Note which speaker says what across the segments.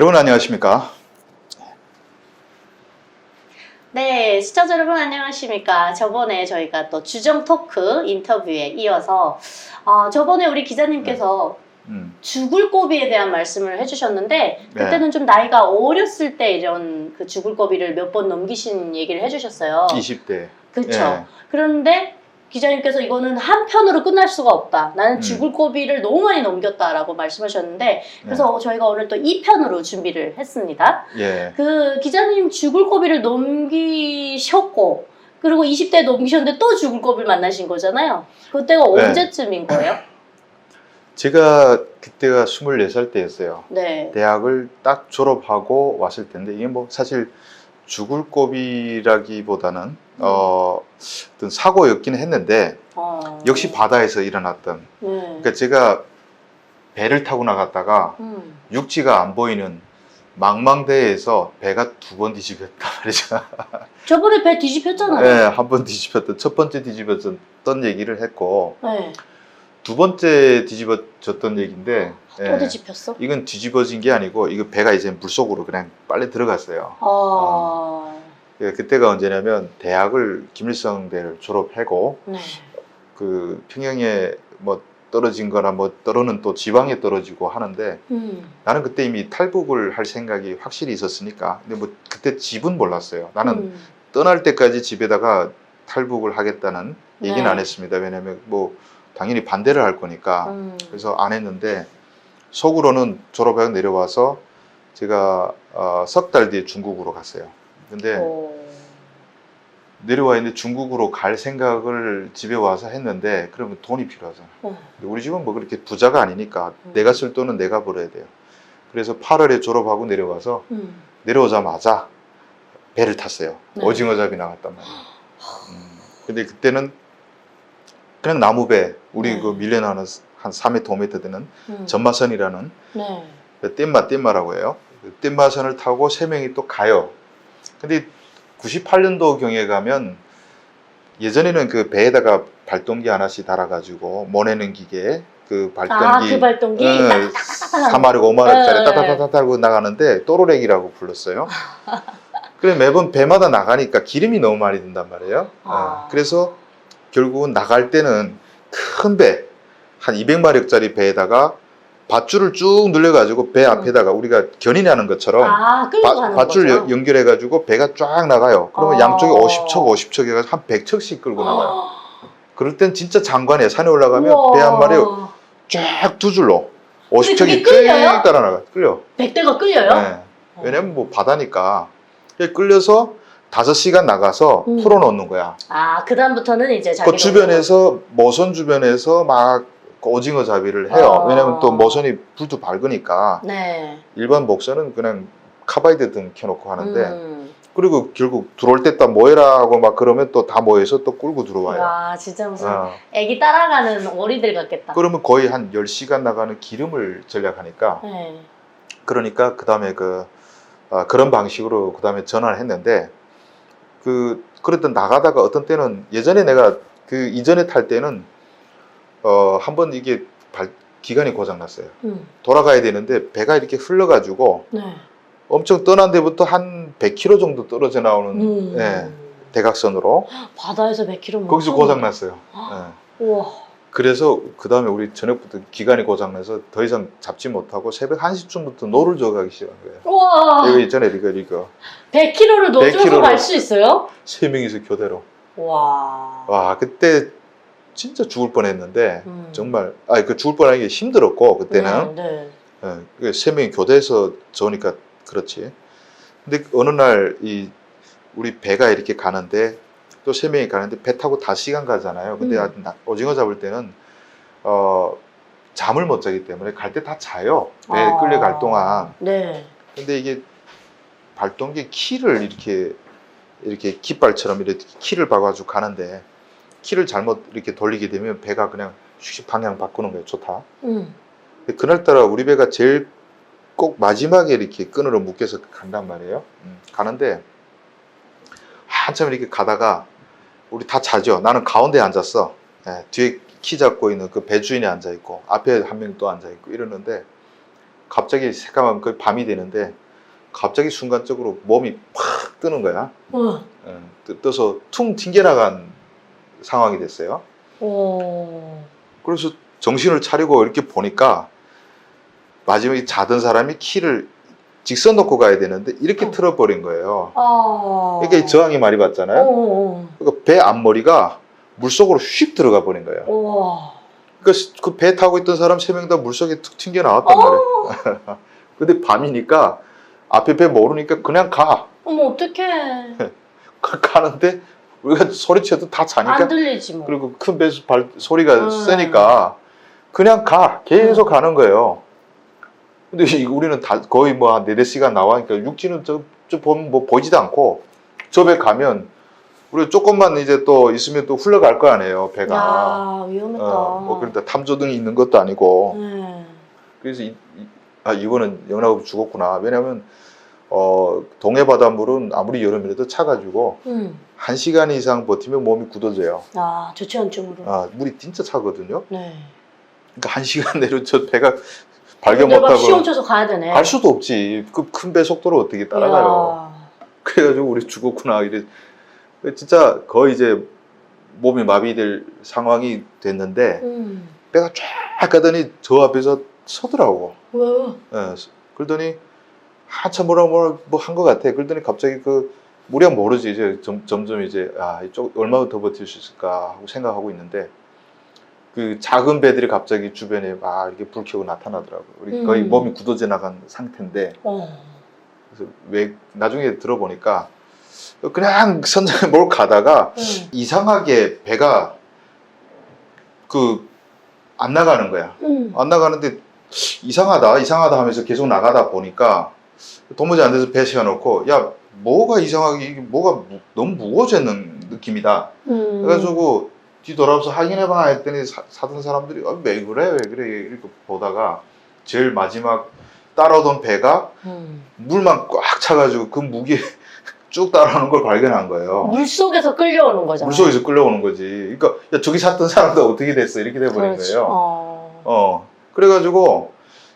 Speaker 1: 여러분 안녕하십니까?
Speaker 2: 네, 시청자 여러분 안녕하십니까. 저번에 저희가 또 주정 토크 인터뷰에 이어서 어, 저번에 우리 기자님께서
Speaker 1: 음,
Speaker 2: 죽을 고비에 대한 말씀을 해주셨는데
Speaker 1: 네.
Speaker 2: 그때는 좀 나이가 어렸을 때 이런 그 죽을 고비를 몇 번 넘기신 얘기를 해주셨어요.
Speaker 1: 20대.
Speaker 2: 그렇죠.
Speaker 1: 예.
Speaker 2: 그런데 기자님께서 이거는 한 편으로 끝날 수가 없다. 나는
Speaker 1: 음.
Speaker 2: 죽을 고비를 너무 많이 넘겼다라고 말씀하셨는데 그래서 저희가 오늘 또 2편으로 준비를 했습니다.
Speaker 1: 예.
Speaker 2: 그 기자님 죽을 고비를 넘기셨고 그리고 20대 넘기셨는데 또 죽을 고비를 만나신 거잖아요. 그때가
Speaker 1: 네.
Speaker 2: 언제쯤인 거예요?
Speaker 1: 제가 그때가 24살 때였어요.
Speaker 2: 네.
Speaker 1: 대학을 딱 졸업하고 왔을 텐데 이게 뭐 사실 죽을 고비라기보다는 어, 어떤 사고였기는 했는데
Speaker 2: 어.
Speaker 1: 역시 바다에서 일어났던
Speaker 2: 네.
Speaker 1: 그러니까 제가 배를 타고 나갔다가
Speaker 2: 음.
Speaker 1: 육지가 안 보이는 망망대해에서 배가 두 번 뒤집혔단 말이죠.
Speaker 2: 저번에 배 뒤집혔잖아요.
Speaker 1: 네, 한 번 뒤집혔던 첫 번째 뒤집혔던 얘기를 했고
Speaker 2: 네.
Speaker 1: 두 번째 뒤집어졌던 얘기인데
Speaker 2: 또
Speaker 1: 예,
Speaker 2: 뒤집혔어?
Speaker 1: 이건 뒤집어진 게 아니고 이거 배가 이제 물 속으로 그냥 빨리 들어갔어요.
Speaker 2: 아.
Speaker 1: 예, 그때가 언제냐면 대학을 김일성대를 졸업하고
Speaker 2: 네.
Speaker 1: 그 평양에 뭐 떨어진 거나 뭐 떨어는 또 지방에 떨어지고 하는데
Speaker 2: 음.
Speaker 1: 나는 그때 이미 탈북을 할 생각이 확실히 있었으니까 근데 뭐 그때 집은 몰랐어요. 나는
Speaker 2: 음.
Speaker 1: 떠날 때까지 집에다가 탈북을 하겠다는 얘기는
Speaker 2: 네.
Speaker 1: 안 했습니다. 왜냐면 뭐 당연히 반대를 할 거니까
Speaker 2: 음.
Speaker 1: 그래서 안 했는데 속으로는 졸업하고 내려와서 제가 어, 석달 뒤에 중국으로 갔어요. 근데
Speaker 2: 오.
Speaker 1: 내려와 있는데 중국으로 갈 생각을 집에 와서 했는데 그러면 돈이 필요하잖아.
Speaker 2: 어.
Speaker 1: 근데 우리 집은 뭐 그렇게 부자가 아니니까
Speaker 2: 음.
Speaker 1: 내가 쓸 돈은 내가 벌어야 돼요. 그래서 8월에 졸업하고 내려와서
Speaker 2: 음.
Speaker 1: 내려오자마자 배를 탔어요.
Speaker 2: 네.
Speaker 1: 오징어 잡이 나갔단 말이에요. 음, 근데 그때는 그냥 나무배, 우리
Speaker 2: 네.
Speaker 1: 그 밀려나는 한 3m, 5m 되는
Speaker 2: 음.
Speaker 1: 전마선이라는
Speaker 2: 네.
Speaker 1: 뗏마, 뗏마라고 해요. 그 뗏마선을 타고 세 명이 또 가요. 근데 98년도 경에 가면 예전에는 그 배에다가 발동기 하나씩 달아가지고 모내는 기계 그 발동기
Speaker 2: 아, 그 발동기?
Speaker 1: 어,
Speaker 2: 따따따따
Speaker 1: 3마리, 5마리짜리
Speaker 2: 네.
Speaker 1: 따따따따 달고 나가는데 또로렉이라고 불렀어요. 그래 매번 배마다 나가니까 기름이 너무 많이 든단 말이에요. 어,
Speaker 2: 아.
Speaker 1: 그래서 결국은 나갈 때는 큰 배, 한 200마력짜리 배에다가 밧줄을 쭉 늘려가지고 배
Speaker 2: 음.
Speaker 1: 앞에다가 우리가 견인하는 것처럼
Speaker 2: 아, 끌고
Speaker 1: 바-
Speaker 2: 가는
Speaker 1: 밧줄
Speaker 2: 거죠?
Speaker 1: 연- 연결해가지고 배가 쫙 나가요. 그러면
Speaker 2: 어.
Speaker 1: 양쪽에 50척, 50척 해가지고 한 100척씩 끌고 나가요. 그럴 땐 진짜 장관이에요. 산에 올라가면. 배 한 마리 쫙 두 줄로
Speaker 2: 근데
Speaker 1: 50척이
Speaker 2: 그게 끌려요?
Speaker 1: 따라 나가. 끌려.
Speaker 2: 백대가 끌려요?
Speaker 1: 네. 왜냐면 뭐 바다니까 끌려서 다섯 시간 나가서
Speaker 2: 음.
Speaker 1: 풀어놓는 거야.
Speaker 2: 아, 그다음부터는 이제 자기
Speaker 1: 그 주변에서 모선 주변에서 막 오징어 잡이를 해요.
Speaker 2: 아.
Speaker 1: 왜냐면 또 모선이 불도 밝으니까
Speaker 2: 네.
Speaker 1: 일반 목선은 그냥 카바이드 등 켜놓고 하는데
Speaker 2: 음.
Speaker 1: 그리고 결국 들어올 때또 모여라 하고 막 그러면 또 다 모여서 또 끌고 들어와요.
Speaker 2: 와, 진짜 무슨
Speaker 1: 어.
Speaker 2: 애기 따라가는 어리들 같겠다.
Speaker 1: 그러면 거의 한 10시간 나가는 기름을 전략하니까
Speaker 2: 네.
Speaker 1: 그러니까 그 다음에 그 아, 그런 방식으로 그 다음에 전화를 했는데 그 그랬던 나가다가 어떤 때는 예전에 내가 그 이전에 탈 때는 어 한번 이게 발 기관이 고장 났어요.
Speaker 2: 음.
Speaker 1: 돌아가야 되는데 배가 이렇게 흘러가지고
Speaker 2: 네.
Speaker 1: 엄청 떠난 데부터 한 100km 정도 떨어져 나오는
Speaker 2: 음.
Speaker 1: 예, 대각선으로
Speaker 2: 바다에서 100km
Speaker 1: 거기서 고장 났어요. 예. 그래서 그 다음에 우리 저녁부터 기관이 고장 나서 더 이상 잡지 못하고 새벽 1시쯤부터 노를 저어가기 시작한 거예요.
Speaker 2: 우와.
Speaker 1: 이거 있잖아요, 이거 이거
Speaker 2: 100km를 넣어줘서
Speaker 1: 100km 로.
Speaker 2: 갈수 있어요?
Speaker 1: 세 명이서 교대로.
Speaker 2: 와.
Speaker 1: 와 그때 진짜 죽을 뻔했는데
Speaker 2: 음.
Speaker 1: 정말 아 그 죽을 뻔한 게 힘들었고 그때는
Speaker 2: 네. 네.
Speaker 1: 예, 그세 명이 교대에서 저으니까 그렇지. 근데 어느 날 이 우리 배가 이렇게 가는데 또 세 명이 가는데 배 타고 다 시간 가잖아요. 근데
Speaker 2: 음.
Speaker 1: 나- 오징어 잡을 때는 어 잠을 못 자기 때문에 갈 때 다 자요. 배
Speaker 2: 아.
Speaker 1: 끌려갈 동안.
Speaker 2: 네.
Speaker 1: 근데 이게 발동기 키를 이렇게 이렇게 깃발처럼 이렇게 키를 박아가지고 가는데 키를 잘못 이렇게 돌리게 되면 배가 그냥 슉슉 방향 바꾸는 거예요. 좋다.
Speaker 2: 음.
Speaker 1: 근데 그날따라 우리 배가 제일 꼭 마지막에 이렇게 끈으로 묶여서 간단 말이에요. 음, 가는데 한참 이렇게 가다가 우리 다 자죠. 나는 가운데 앉았어. 예, 뒤에 키 잡고 있는 그 배 주인이 앉아 있고 앞에 한 명 또 앉아 있고 이러는데 갑자기 새까만 그 밤이 되는데 갑자기 순간적으로 몸이 팍 뜨는 거야.
Speaker 2: 어.
Speaker 1: 예, 뜨- 떠서 퉁 튕겨나간 상황이 됐어요.
Speaker 2: 어.
Speaker 1: 그래서 정신을 차리고 이렇게 보니까 마지막에 자던 사람이 키를 직선 놓고 가야 되는데 이렇게
Speaker 2: 어.
Speaker 1: 틀어버린 거예요.
Speaker 2: 아.
Speaker 1: 이게 저항이 많이
Speaker 2: 어.
Speaker 1: 받잖아요.
Speaker 2: 어.
Speaker 1: 그러니까 배 앞머리가 물속으로 휙 들어가 버린 거예요.
Speaker 2: 어. 와.
Speaker 1: 그배 타고 있던 사람 세 명 다 물속에 툭 튕겨 나왔단 말이에요.
Speaker 2: 어.
Speaker 1: 근데 밤이니까 앞에 배 모르니까 그냥 가.
Speaker 2: 어머 어떡해.
Speaker 1: 가- 가는데 우리가 소리쳐도 다 자니까
Speaker 2: 안 들리지 뭐.
Speaker 1: 그리고 큰배발 소리가
Speaker 2: 음.
Speaker 1: 세니까 그냥 가 계속 가는 거예요. 근데 이- 우리는 다 거의 뭐한 네댓 시간 나와니까 육지는 저, 저 보면 뭐 보이지도 않고 저 배 가면 우리 조금만 이제 또 있으면 또 흘러갈 거 아니에요 배가.
Speaker 2: 야 위험했다.
Speaker 1: 어, 뭐 그러니까 탐조등이 있는 것도 아니고
Speaker 2: 네.
Speaker 1: 그래서 이, 이- 아 이거는 영락업 죽었구나. 왜냐하면 어 동해 바닷물은 아무리 여름이라도 차가지고
Speaker 2: 음.
Speaker 1: 한 시간 이상 버티면 몸이 굳어져요.
Speaker 2: 아 저체온증으로.
Speaker 1: 아 물이 진짜 차거든요.
Speaker 2: 네.
Speaker 1: 그러니까 한 시간 내로 저 배가 발견 못하고
Speaker 2: 시험 쳐서 가야 되네.
Speaker 1: 갈 수도 없지. 그 큰 배 속도를 어떻게 따라가요?
Speaker 2: 이야.
Speaker 1: 그래가지고 우리 죽었구나. 이래 진짜 거의 이제 몸이 마비될 상황이 됐는데
Speaker 2: 음.
Speaker 1: 배가 쫙 가더니 저 앞에서 서더라고.
Speaker 2: 왜?
Speaker 1: 예, 그러더니 한참 뭐라 뭐라 뭐한 것 같아. 그러더니 갑자기 그 우리가 모르지 이제 점, 점점 이제 아 이쪽 얼마나 더 버틸 수 있을까 하고 생각하고 있는데 그 작은 배들이 갑자기 주변에 막 이렇게 불 켜고 나타나더라고. 우리 거의
Speaker 2: 음.
Speaker 1: 몸이 굳어져 나간 상태인데
Speaker 2: 어.
Speaker 1: 그래서 왜 나중에 들어보니까 그냥 선장에 몰 가다가
Speaker 2: 음.
Speaker 1: 이상하게 배가 그 안 나가는 거야.
Speaker 2: 음.
Speaker 1: 안 나가는데 이상하다 이상하다 하면서 계속 나가다 보니까 도무지 안 돼서 배 세워놓고 야 뭐가 이상하게 이게 뭐가 무- 너무 무거워지는 느낌이다
Speaker 2: 음.
Speaker 1: 그래가지고 뒤돌아서 확인해봐 했더니 사, 사던 사람들이 아, 왜 그래 왜 그래 이렇게 보다가 제일 마지막 따라오던 배가
Speaker 2: 음.
Speaker 1: 물만 꽉 차가지고 그 무게 쭉 따라오는 걸 발견한 거예요
Speaker 2: 물 속에서 끌려오는 거잖아.
Speaker 1: 물속에서 끌려오는 거지 그러니까 야 저기 샀던 사람도 어떻게 됐어 이렇게 돼버린
Speaker 2: 그렇지.
Speaker 1: 거예요
Speaker 2: 어.
Speaker 1: 어, 그래가지고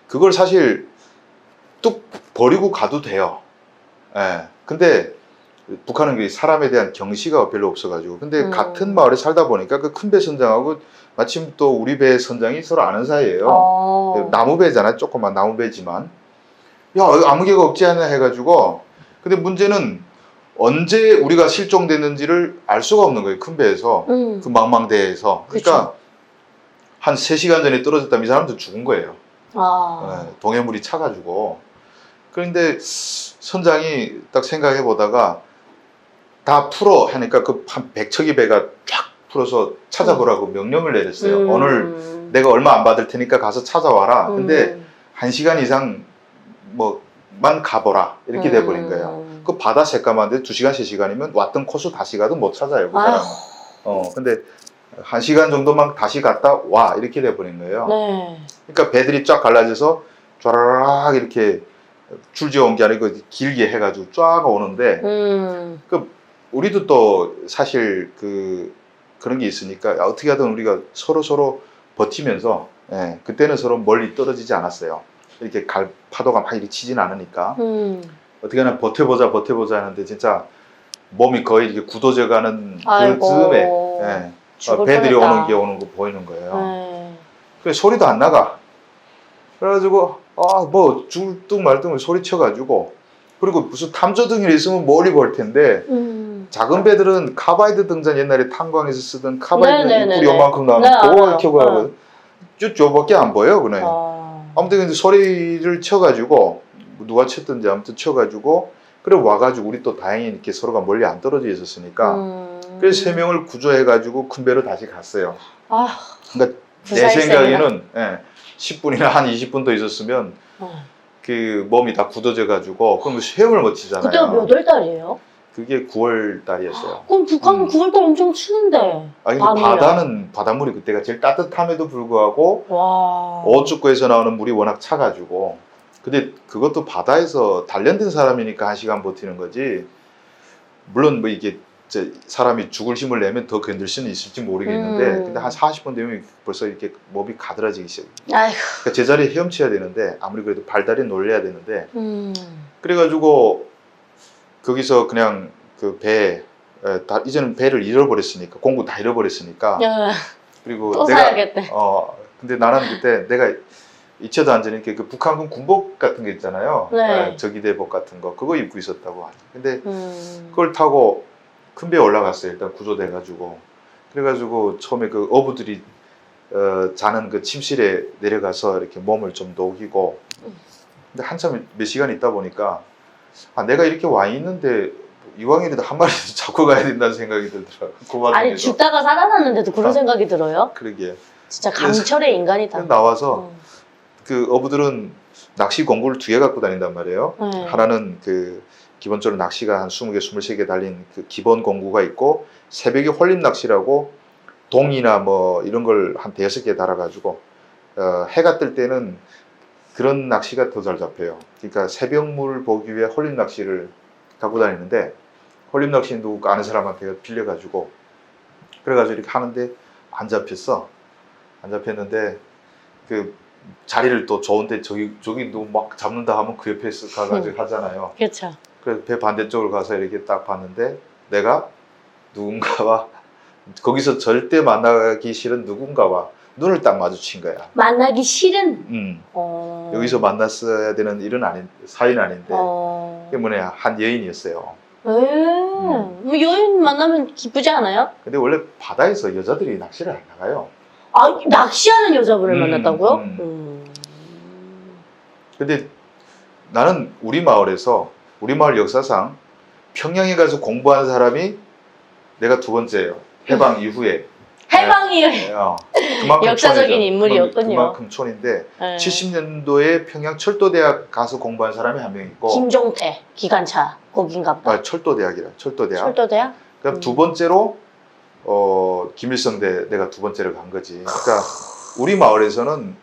Speaker 1: 그걸 사실 뚝 버리고 가도 돼요. 예. 근데 북한은 그 사람에 대한 경시가 별로 없어가지고. 근데
Speaker 2: 음.
Speaker 1: 같은 마을에 살다 보니까 그 큰 배 선장하고 마침 또 우리 배 선장이 서로 아는 사이예요.
Speaker 2: 어.
Speaker 1: 나무 배잖아요. 조그만 나무 배지만. 야, 아무 개가 없지 않냐 해가지고. 근데 문제는 언제 우리가 실종됐는지를 알 수가 없는 거예요. 큰 배에서.
Speaker 2: 음.
Speaker 1: 그 망망대해에서. 그러니까 한 3시간 전에 떨어졌다면 이 사람도 죽은 거예요.
Speaker 2: 아.
Speaker 1: 예, 동해물이 차가지고. 그런데 선장이 딱 생각해 보다가 다 풀어 하니까 그 한 백척이 배가 쫙 풀어서 찾아보라고 명령을 내렸어요.
Speaker 2: 음.
Speaker 1: 오늘 내가 얼마 안 받을 테니까 가서 찾아와라. 근데
Speaker 2: 음.
Speaker 1: 한 시간 이상 뭐만 가보라 이렇게 돼버린 거예요.
Speaker 2: 음.
Speaker 1: 그 바다 새까만데 두 시간 세 시간이면 왔던 코스 다시 가도 못 찾아요. 그 사람. 어 근데 한 시간 정도만 다시 갔다 와 이렇게 돼버린 거예요.
Speaker 2: 네.
Speaker 1: 그러니까 배들이 쫙 갈라져서 쫘라락 이렇게 줄지어 온 게 아니고 길게 해가지고 쫙 오는데
Speaker 2: 음.
Speaker 1: 우리도 또 사실 그 그런 게 있으니까 야, 어떻게 하든 우리가 서로 서로 버티면서 예, 그때는 서로 멀리 떨어지지 않았어요. 이렇게 갈 파도가 막 이렇게 치진 않으니까
Speaker 2: 음.
Speaker 1: 어떻게 하나 버텨보자 버텨보자 하는데 진짜 몸이 거의 이렇게 굳어져가는 그. 즈음에 예, 배들이. 오는 게 오는 거 보이는 거예요.
Speaker 2: 네.
Speaker 1: 그래 소리도 안 나가. 그래가지고 아 뭐 죽을둥 말둥 소리 쳐가지고 그리고 무슨 탐조등이 있으면 멀리 볼 텐데
Speaker 2: 음.
Speaker 1: 작은 배들은 카바이드 등잔 옛날에 탄광에서 쓰던 카바이드
Speaker 2: 네네네네.
Speaker 1: 입구리 요만큼 나오는
Speaker 2: 네,
Speaker 1: 그거. 켜고 하고 쭉 저밖에 안 보여 그네.
Speaker 2: 아.
Speaker 1: 아무튼 근데 소리를 쳐가지고 누가 쳤든지 아무튼 쳐가지고 그래 와가지고 우리 또 다행히 이렇게 서로가 멀리 안 떨어져 있었으니까
Speaker 2: 음.
Speaker 1: 그래서 세 명을 구조해가지고 큰 배로 다시 갔어요.
Speaker 2: 아휴.
Speaker 1: 그러니까 내
Speaker 2: 무사히
Speaker 1: 생각에는 예, 10분이나 한 20분 더 있었으면
Speaker 2: 어.
Speaker 1: 그 몸이 다 굳어져 가지고 그럼 헤엄을 못 치잖아요.
Speaker 2: 그때가 몇월 달이에요?
Speaker 1: 그게 9월 달이었어요.
Speaker 2: 그럼 북한은
Speaker 1: 음.
Speaker 2: 9월 달 엄청 추운데.
Speaker 1: 아니 근데? 바다는 바닷물이 그때가 제일 따뜻함에도 불구하고
Speaker 2: 와.
Speaker 1: 어축구에서 나오는 물이 워낙 차가지고 근데 그것도 바다에서 단련된 사람이니까 한 시간 버티는 거지. 물론 뭐 이게 이제 사람이 죽을 힘을 내면 더 견딜 수는 있을지 모르겠는데
Speaker 2: 음.
Speaker 1: 근데 한 40분 되면 벌써 이렇게 몸이 가드라지기 시작.
Speaker 2: 아휴.
Speaker 1: 그러니까 제자리에 헤엄쳐야 되는데 아무리 그래도 발다리 놀려야 되는데
Speaker 2: 음.
Speaker 1: 그래가지고 거기서 그냥 그 배, 에, 다 이제는 배를 잃어버렸으니까 공구 다 잃어버렸으니까
Speaker 2: 야,
Speaker 1: 그리고
Speaker 2: 또
Speaker 1: 내가
Speaker 2: 사야겠네.
Speaker 1: 어 근데 나는 그때 내가 이체도 안전히 이렇게 그 북한군 군복 같은 게 있잖아요.
Speaker 2: 네.
Speaker 1: 에, 저기대복 같은 거 그거 입고 있었다고. 근데
Speaker 2: 음.
Speaker 1: 그걸 타고 큰 배에 올라갔어요. 일단 구조돼가지고 그래가지고 처음에 그 어부들이 어, 자는 그 침실에 내려가서 이렇게 몸을 좀 녹이고 근데 한참 몇 시간 있다 보니까 아 내가 이렇게 와 있는데 이왕이라도 한 마리 잡고 가야 된다는 생각이 들더라고. 그 와중에도
Speaker 2: 아니 죽다가 살아났는데도 그런
Speaker 1: 아.
Speaker 2: 생각이 들어요?
Speaker 1: 그러게
Speaker 2: 진짜 강철의 인간이다.
Speaker 1: 나와서
Speaker 2: 어.
Speaker 1: 그 어부들은 낚시 공구를 두 개 갖고 다닌단 말이에요.
Speaker 2: 네.
Speaker 1: 하나는 그 기본적으로 낚시가 한 20개, 23개 달린 그 기본 공구가 있고 새벽에 홀림 낚시라고 동이나 뭐 이런 걸 한 대여섯 개 달아가지고 어, 해가 뜰 때는 그런 낚시가 더 잘 잡혀요. 그러니까 새벽물 보기 위해 홀림 낚시를 갖고 다니는데 홀림 낚시 누구 아는 사람한테 빌려가지고 그래가지고 이렇게 하는데 안 잡혔어. 안 잡혔는데 그 자리를 또 좋은데 저기 저기 누구 막 잡는다 하면 그 옆에 서 가가지고 하잖아요.
Speaker 2: 그렇죠.
Speaker 1: 그래서 배 반대쪽으로 가서 이렇게 딱 봤는데 내가 누군가와 거기서 절대 만나기 싫은 누군가와 눈을 딱 마주친 거야.
Speaker 2: 만나기 싫은.
Speaker 1: 음.
Speaker 2: 어.
Speaker 1: 여기서 만났어야 되는 일은 아닌 사이는 아닌데
Speaker 2: 어.
Speaker 1: 그게 뭐냐 한 여인이었어요.
Speaker 2: 에. 뭐 여인 만나면 기쁘지 않아요?
Speaker 1: 근데 원래 바다에서 여자들이 낚시를 안 나가요.
Speaker 2: 아 낚시하는 여자분을
Speaker 1: 음,
Speaker 2: 만났다고요?
Speaker 1: 음.
Speaker 2: 음.
Speaker 1: 근데 나는 우리 마을에서 우리 마을 역사상 평양에 가서 공부한 사람이 내가 두 번째예요. 해방 이후에.
Speaker 2: 해방이
Speaker 1: 어, 그만큼
Speaker 2: 역사적인
Speaker 1: 촌이죠.
Speaker 2: 인물이었군요.
Speaker 1: 그만큼 촌인데
Speaker 2: 네.
Speaker 1: 70년도에 평양 철도대학 가서 공부한 사람이 한 명 있고
Speaker 2: 김종태 기관차 거긴가 보다.
Speaker 1: 아, 철도대학이라 철도대학.
Speaker 2: 철도대야?
Speaker 1: 그럼
Speaker 2: 음.
Speaker 1: 두 번째로 어, 김일성 대 내가 두 번째로 간 거지. 그러니까 우리 마을에서는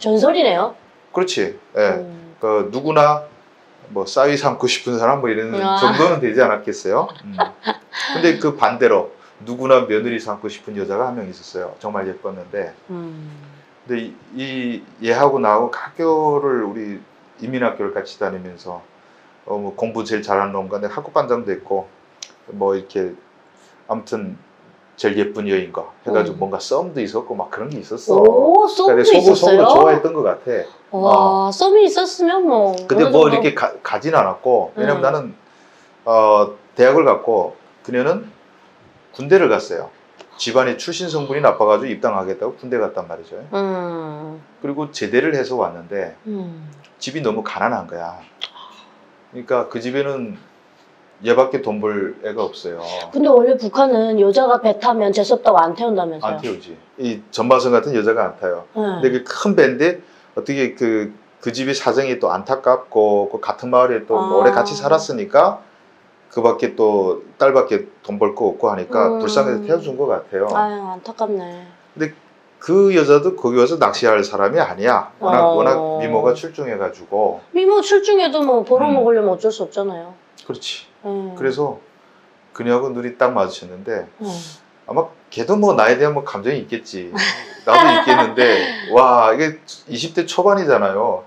Speaker 2: 전설이네요.
Speaker 1: 그렇지. 예.
Speaker 2: 음.
Speaker 1: 그 누구나 뭐 싸위 삼고 싶은 사람 뭐 이런
Speaker 2: 아.
Speaker 1: 정도는 되지 않았겠어요. 음. 근데 그 반대로 누구나 며느리 삼고 싶은 여자가 한 명 있었어요. 정말 예뻤는데.
Speaker 2: 음.
Speaker 1: 근데 이, 이 얘하고 나하고 학교를 우리 이민학교를 같이 다니면서 어, 뭐 공부 제일 잘하는 놈과 내가 학교 반장도 했고 뭐 이렇게 아무튼 제일 예쁜 여인과 해가지고
Speaker 2: 음.
Speaker 1: 뭔가 썸도 있었고 막 그런 게 있었어.
Speaker 2: 오 썸도
Speaker 1: 그러니까 속으로
Speaker 2: 있었어요.
Speaker 1: 속으로 좋아했던 것 같아.
Speaker 2: 와 썸이 있었으면 뭐.
Speaker 1: 근데 뭐
Speaker 2: 정도-
Speaker 1: 이렇게 가, 가진 않았고 왜냐면
Speaker 2: 음.
Speaker 1: 나는 어, 대학을 갔고 그녀는 군대를 갔어요. 집안이 출신 성분이 나빠가지고 입당하겠다고 군대 갔단 말이죠.
Speaker 2: 음.
Speaker 1: 그리고 제대를 해서 왔는데
Speaker 2: 음.
Speaker 1: 집이 너무 가난한 거야. 그러니까 그 집에는 얘밖에 돈 벌 애가 없어요.
Speaker 2: 근데 원래 북한은 여자가 배 타면 재수없다고 안 태운다면서요?
Speaker 1: 안 태우지. 이 전마선 같은 여자가 안 타요.
Speaker 2: 네.
Speaker 1: 근데 그 큰 배인데 어떻게 그, 그 집이 사정이 또 안타깝고 그 같은 마을에 또
Speaker 2: 아.
Speaker 1: 오래 같이 살았으니까 그 밖에 또 딸밖에 돈 벌 거 없고 하니까
Speaker 2: 음.
Speaker 1: 불쌍해서 태워준 것 같아요.
Speaker 2: 아유 안타깝네.
Speaker 1: 그 여자도 거기 와서 낚시할 사람이 아니야. 워낙,
Speaker 2: 어.
Speaker 1: 워낙 미모가 출중해가지고.
Speaker 2: 미모 출중해도 뭐
Speaker 1: 음.
Speaker 2: 벌어먹으려면 어쩔 수 없잖아요.
Speaker 1: 그렇지.
Speaker 2: 음.
Speaker 1: 그래서 그녀하고 눈이 딱 마주쳤는데
Speaker 2: 음.
Speaker 1: 아마 걔도 뭐 나에 대한 뭐 감정이 있겠지. 나도 있겠는데 와 이게 20대 초반이잖아요.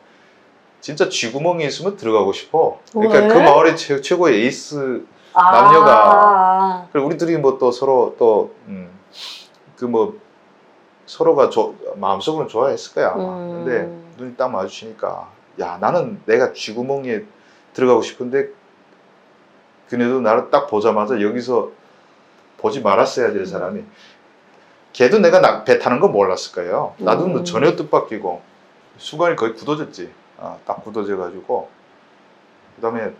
Speaker 1: 진짜 쥐구멍이 있으면 들어가고 싶어. 그러니까
Speaker 2: 왜?
Speaker 1: 그 마을의 최, 최고의 에이스.
Speaker 2: 아.
Speaker 1: 남녀가. 그리고 우리들이 뭐 또 서로 또 그뭐 서로가 조, 마음속으로는 좋아했을 거야. 아마.
Speaker 2: 음.
Speaker 1: 근데 눈이 딱 마주치니까 야 나는 내가 쥐구멍에 들어가고 싶은데 그녀도 나를 딱 보자마자 여기서 보지 말았어야 될 사람이 걔도 내가 나- 배 타는 거 몰랐을 거예요. 나도 뭐
Speaker 2: 음.
Speaker 1: 전혀 뜻밖이고 수관이 거의 굳어졌지. 아, 딱 굳어져 가지고 그다음에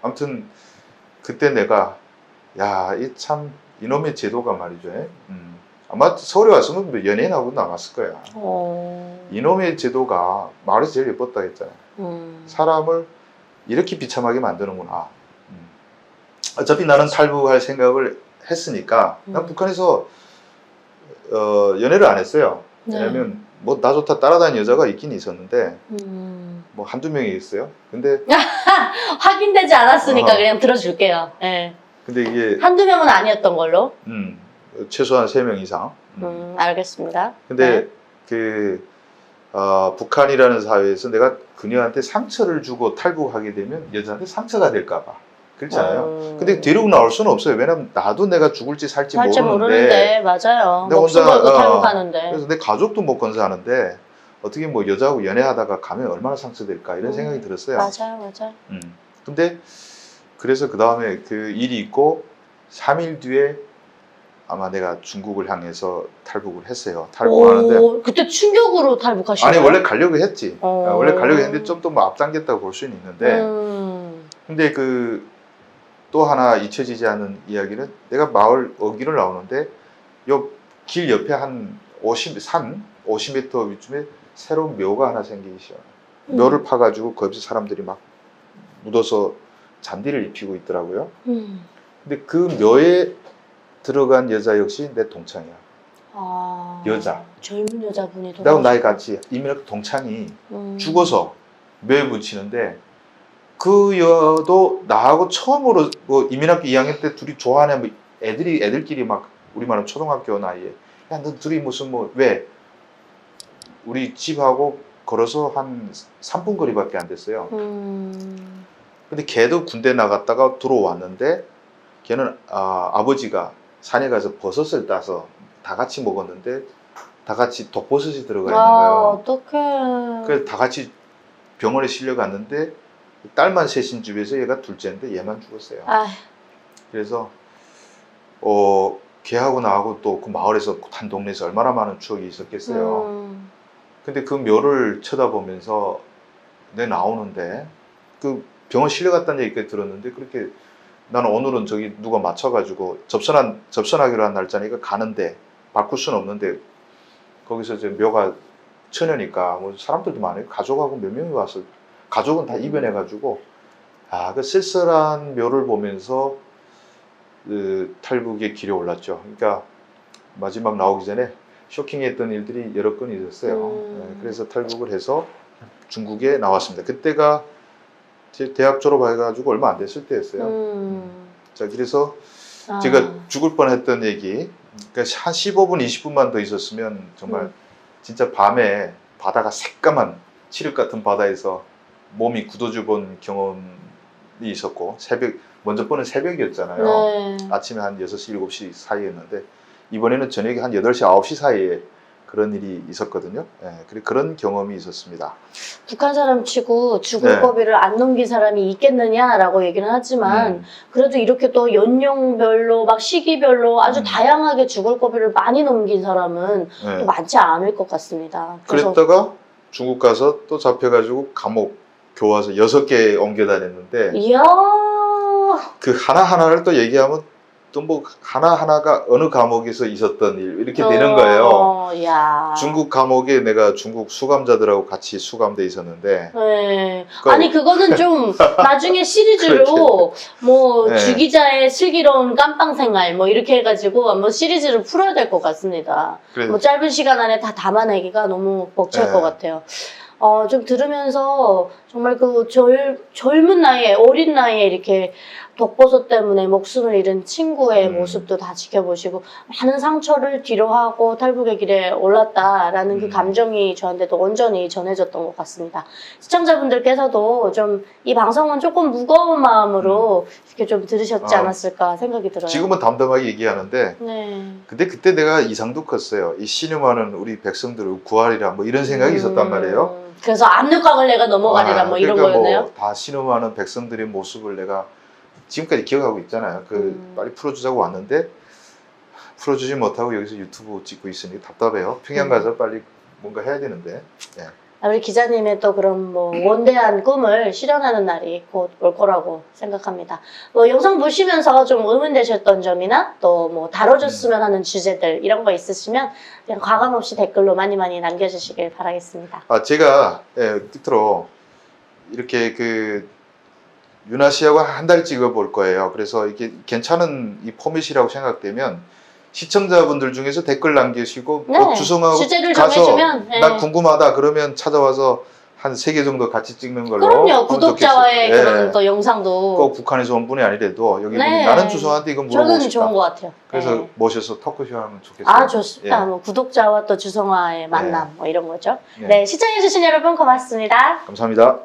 Speaker 1: 아무튼 그때 내가 야 이 참 이놈의 제도가 말이죠. 음. 아마 서울에 왔으면 뭐 연예인하고 나갔을 거야.
Speaker 2: 어.
Speaker 1: 이놈의 제도가 마을에서 제일 예뻤다 했잖아.
Speaker 2: 음.
Speaker 1: 사람을 이렇게 비참하게 만드는구나. 음. 어차피 나는 탈북할 생각을 했으니까 난
Speaker 2: 음.
Speaker 1: 북한에서 어, 연애를 안 했어요.
Speaker 2: 네.
Speaker 1: 왜냐면 뭐 나 좋다 따라다니는 여자가 있긴 있었는데
Speaker 2: 음.
Speaker 1: 뭐 한두 명이 있어요. 근데
Speaker 2: 확인되지 않았으니까
Speaker 1: 어.
Speaker 2: 그냥 들어줄게요. 예.
Speaker 1: 근데 이게
Speaker 2: 한두 명은 아니었던 걸로.
Speaker 1: 음, 최소한 세 명 이상. 음.
Speaker 2: 음, 알겠습니다.
Speaker 1: 근데
Speaker 2: 네.
Speaker 1: 그 어, 북한이라는 사회에서 내가 그녀한테 상처를 주고 탈북하게 되면 여자한테 상처가 될까 봐 그렇잖아요.
Speaker 2: 음,
Speaker 1: 근데 뒤로 나올 수는 없어요. 왜냐면 나도 내가 죽을지 살지
Speaker 2: 살지
Speaker 1: 모르는데,
Speaker 2: 모르는데 맞아요.
Speaker 1: 내가
Speaker 2: 목숨
Speaker 1: 혼자, 어,
Speaker 2: 탈북하는데.
Speaker 1: 그래서 내 가족도 못 건사하는데 어떻게 뭐 여자하고 연애하다가 가면 얼마나 상처될까 이런
Speaker 2: 음,
Speaker 1: 생각이 들었어요.
Speaker 2: 맞아요, 맞아요.
Speaker 1: 음. 근데 그래서 그 다음에 그 일이 있고 3일 뒤에 아마 내가 중국을 향해서 탈북을 했어요. 탈북하는데
Speaker 2: 오, 그때 충격으로 탈북하신
Speaker 1: 아니? 원래 가려고 했지.
Speaker 2: 어.
Speaker 1: 아, 원래 가려고 했는데 좀 더 뭐 앞당겼다고 볼 수는 있는데
Speaker 2: 음,
Speaker 1: 근데 그 또 하나 잊혀지지 않는 이야기는 내가 마을 어기를 나오는데 요길 옆에 한 50, 산 50m 위쯤에 새로운 묘가 하나 생기기 시작.
Speaker 2: 음.
Speaker 1: 묘를 파가지고 거기서 사람들이 막 묻어서 잔디를 입히고 있더라고요.
Speaker 2: 음.
Speaker 1: 근데 그 묘에 들어간 여자 역시 내 동창이야.
Speaker 2: 아,
Speaker 1: 여자.
Speaker 2: 젊은 여자분이
Speaker 1: 나하고 나이 같이 이민학 동창이
Speaker 2: 음.
Speaker 1: 죽어서 묘에 묻히는데 그 여도 나하고 처음으로 뭐 이민학교 2학년 때 둘이 좋아하는 뭐 애들이 애들끼리 막 우리 말은 초등학교 나이에 야 너 둘이 무슨 뭐 왜 우리 집하고 걸어서 한 3분 거리밖에 안 됐어요.
Speaker 2: 음.
Speaker 1: 근데 걔도 군대 나갔다가 들어왔는데 걔는 아, 아버지가 산에 가서 버섯을 따서 다 같이 먹었는데 다 같이 독버섯이 들어가 있는
Speaker 2: 아,
Speaker 1: 거예요.
Speaker 2: 어떡해.
Speaker 1: 그래서 다 같이 병원에 실려 갔는데 딸만 셋인 집에서 얘가 둘째인데 얘만 죽었어요.
Speaker 2: 아,
Speaker 1: 그래서 어 걔하고 나하고 또 그 마을에서 한 동네에서 얼마나 많은 추억이 있었겠어요.
Speaker 2: 음.
Speaker 1: 근데 그 묘를 쳐다보면서 내 나오는데 그 병원 실려갔다는 얘기까지 들었는데 그렇게 나는 오늘은 저기 누가 맞춰가지고 접선한 접선하기로 한 날짜니까 가는데 바꿀 수는 없는데 거기서 이제 묘가 처녀니까 뭐 사람들도 많아요 가족하고 몇 명이 와서 가족은 다 입원해가지고 아 그 쓸쓸한 묘를 보면서 그 탈북의 길에 올랐죠. 그러니까 마지막 나오기 전에 쇼킹했던 일들이 여러 건 있었어요.
Speaker 2: 음.
Speaker 1: 네, 그래서 탈북을 해서 중국에 나왔습니다. 그때가 제 대학 졸업해가지고 얼마 안 됐을 때였어요.
Speaker 2: 음.
Speaker 1: 자, 그래서
Speaker 2: 아.
Speaker 1: 제가 죽을 뻔했던 얘기, 그러니까 한 15분, 20분만 더 있었으면 정말
Speaker 2: 음.
Speaker 1: 진짜 밤에 바다가 새까만 칠흑 같은 바다에서 몸이 굳어져 본 경험이 있었고 새벽 먼저 번은 새벽이었잖아요.
Speaker 2: 네.
Speaker 1: 아침에 한 6시, 7시 사이였는데 이번에는 저녁에 한 8시, 9시 사이에 그런 일이 있었거든요. 예, 그리고 그런 경험이 있었습니다.
Speaker 2: 북한 사람 치고 죽을
Speaker 1: 네.
Speaker 2: 거비를 안 넘긴 사람이 있겠느냐라고 얘기는 하지만
Speaker 1: 음,
Speaker 2: 그래도 이렇게 또 연령별로 막 시기별로 아주
Speaker 1: 음.
Speaker 2: 다양하게 죽을 거비를 많이 넘긴 사람은
Speaker 1: 예.
Speaker 2: 또 많지 않을 것 같습니다. 그래서
Speaker 1: 그랬다가 중국 가서 또 잡혀가지고 감옥 교화소 여섯 개 옮겨 다녔는데
Speaker 2: 이야
Speaker 1: 그 하나하나를 또 얘기하면 또 뭐 하나하나가 어느 감옥에서 있었던 일 이렇게 되는 거예요.
Speaker 2: 어, 야.
Speaker 1: 중국 감옥에 내가 중국 수감자들하고 같이 수감돼 있었는데
Speaker 2: 네.
Speaker 1: 그-
Speaker 2: 아니 그거는 좀 나중에 시리즈로 뭐
Speaker 1: 네.
Speaker 2: 주기자의 슬기로운 깜빵 생활 뭐 이렇게 해가지고 한번 시리즈를 풀어야 될 것 같습니다.
Speaker 1: 그래
Speaker 2: 뭐 짧은 시간 안에 다 담아내기가 너무 벅찰
Speaker 1: 네.
Speaker 2: 것 같아요. 어, 좀 들으면서 정말 그 젊, 젊은 나이에, 어린 나이에 이렇게 독버섯 때문에 목숨을 잃은 친구의
Speaker 1: 음.
Speaker 2: 모습도 다 지켜보시고 많은 상처를 뒤로하고 탈북의 길에 올랐다라는 그
Speaker 1: 음.
Speaker 2: 감정이 저한테도 온전히 전해졌던 것 같습니다. 시청자분들께서도 좀 이 방송은 조금 무거운 마음으로 이렇게 좀 들으셨지
Speaker 1: 아.
Speaker 2: 않았을까 생각이 들어요.
Speaker 1: 지금은 담담하게 얘기하는데
Speaker 2: 네.
Speaker 1: 근데 그때 내가 이상도 컸어요. 이 신음하는 우리 백성들을 구하리라 뭐 이런 생각이 있었단
Speaker 2: 음,
Speaker 1: 말이에요.
Speaker 2: 그래서 압력강을 내가 넘어가리라
Speaker 1: 아,
Speaker 2: 뭐 이런
Speaker 1: 그러니까
Speaker 2: 거였네요.
Speaker 1: 뭐 다 신음하는 백성들의 모습을 내가 지금까지 기억하고 있잖아요. 그
Speaker 2: 음.
Speaker 1: 빨리 풀어주자고 왔는데 풀어주지 못하고 여기서 유튜브 찍고 있으니 답답해요. 평양
Speaker 2: 음.
Speaker 1: 가서 빨리 뭔가 해야 되는데.
Speaker 2: 아, 우리 기자님의 또 그런 뭐 원대한 꿈을 실현하는 날이 곧 올 거라고 생각합니다. 뭐 영상 보시면서 좀 의문되셨던 점이나 또 뭐 다뤄줬으면 하는 주제들 이런 거 있으시면 그냥 과감 없이 댓글로 많이 많이 남겨주시길 바라겠습니다.
Speaker 1: 아 제가 예, 끝으로 이렇게 그 유나 씨하고 한달 찍어볼 거예요. 그래서 이게 괜찮은 이 포맷이라고 생각되면 시청자분들 중에서 댓글 남기시고
Speaker 2: 네,
Speaker 1: 뭐 주성하고
Speaker 2: 주제를
Speaker 1: 가서
Speaker 2: 정해주면 네.
Speaker 1: 나 궁금하다 그러면 찾아와서 한 세 개 정도 같이 찍는 걸로.
Speaker 2: 그럼요. 구독자와의
Speaker 1: 좋겠어요.
Speaker 2: 그런
Speaker 1: 예.
Speaker 2: 또 영상도
Speaker 1: 꼭 북한에서 온 분이 아니래도 여기
Speaker 2: 네.
Speaker 1: 나는 주소한테 이거 물어보고
Speaker 2: 저는
Speaker 1: 싶다.
Speaker 2: 좋은 것 같아요.
Speaker 1: 그래서
Speaker 2: 네.
Speaker 1: 모셔서 토크쇼 하면 좋겠어요.
Speaker 2: 아 좋습니다.
Speaker 1: 예.
Speaker 2: 뭐 구독자와 또 주성화의 만남 뭐 이런 거죠.
Speaker 1: 네.
Speaker 2: 네 시청해주신 여러분 고맙습니다.
Speaker 1: 감사합니다.